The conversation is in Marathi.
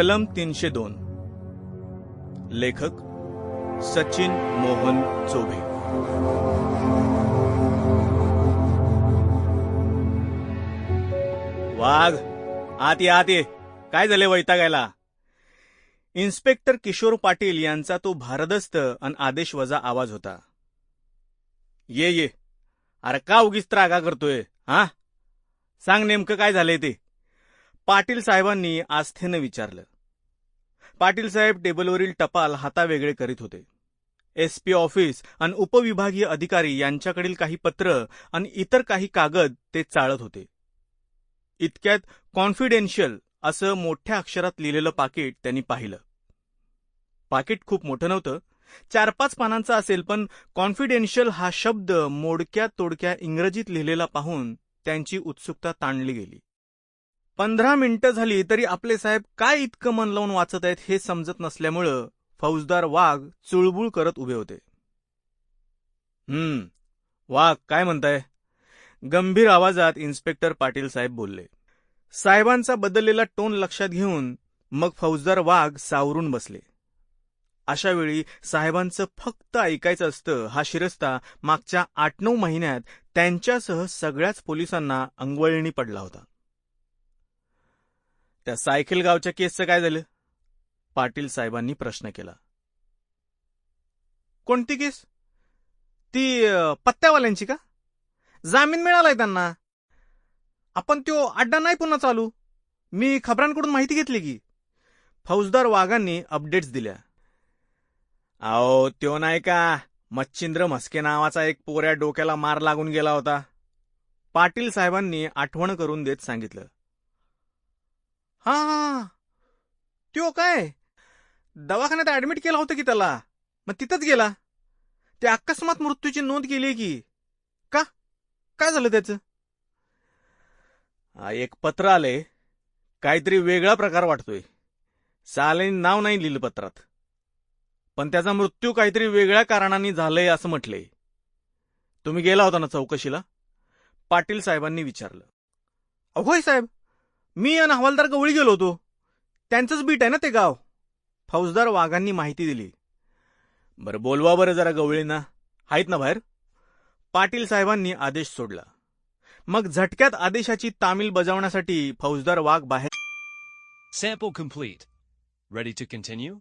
कलम तीनशे दोन. लेखक सचिन मोहन चोभे वाघ आत ये आत ये. काय झाले वैतागायला? इन्स्पेक्टर किशोर पाटील यांचा तो भारदस्त अन आदेश वजा आवाज होता. ये ये. अरे का उगीच त्रागा करतोय हा? सांग नेमकं काय झालंय ते? पाटील साहेबांनी आस्थेनं विचारलं. पाटील साहेब टेबलवरील टपाल हातावेगळे करीत होते. एसपी ऑफिस आणि उपविभागीय अधिकारी यांच्याकडील काही पत्र आणि इतर काही कागद ते चाळत होते. इतक्यात कॉन्फिडेन्शियल असं मोठ्या अक्षरात लिहिलेलं पाकिट त्यांनी पाहिलं. पाकिट खूप मोठं नव्हतं. चार पाच पानांचं असेल पण कॉन्फिडेन्शियल हा शब्द मोडक्या तोडक्या इंग्रजीत लिहिलेला पाहून त्यांची उत्सुकता ताणली गेली. पंधरा मिनिटं झाली तरी आपले साहेब काय इतकं मन लावून वाचत आहेत हे समजत नसल्यामुळं फौजदार वाघ चुळबुळ करत उभे होते. हम्म वाघ काय म्हणताय? गंभीर आवाजात इन्स्पेक्टर पाटील साहेब बोलले. साहेबांचा बदललेला टोन लक्षात घेऊन मग फौजदार वाघ सावरून बसले. अशा वेळी साहेबांचं फक्त ऐकायचं असतं हा शिरस्ता मागच्या आठ नऊ महिन्यात त्यांच्यासह सगळ्याच पोलिसांना अंगवळणी पडला होता. त्या सायखेल गावच्या केसचं काय झालं? पाटील साहेबांनी प्रश्न केला. कोणती केस? ती पत्त्यावाल्यांची का? जामीन मिळालाय त्यांना. आपण तो अड्डा नाही पुन्हा चालू. मी खबरांकडून माहिती घेतली की फौजदार वाघांनी अपडेट्स दिल्या. अहो त्यो नाही का मच्छिंद्र म्हस्के नावाचा एक पोऱ्या डोक्याला मार लागून गेला होता. पाटील साहेबांनी आठवण करून देत सांगितलं. हा हा त्यो काय? दवाखान्यात ऍडमिट केला होता की त्याला? मग तिथंच गेला? ते अकस्मात मृत्यूची नोंद केली की? का? काय झालं त्याचं? आ, एक पत्र आले काहीतरी वेगळा प्रकार वाटतोय. सालेन नाव नाही लिहिलं पत्रात. पण त्याचा मृत्यू काहीतरी वेगळ्या कारणाने झालंय असं म्हटलंय. तुम्ही गेला होता ना चौकशीला? पाटील साहेबांनी विचारलं. अहोय साहेब मी आणि हवालदार गवळी गेलो होतो. त्यांचंच बीट आहे ना ते गाव. फौजदार वाघांनी माहिती दिली. बरं बोलवा बरं जरा गवळींना. आहेत ना बाहेर? पाटील साहेबांनी आदेश सोडला. मग झटक्यात आदेशाची तामील बजावण्यासाठी फौजदार वाघ बाहेर Sample complete. Ready to continue?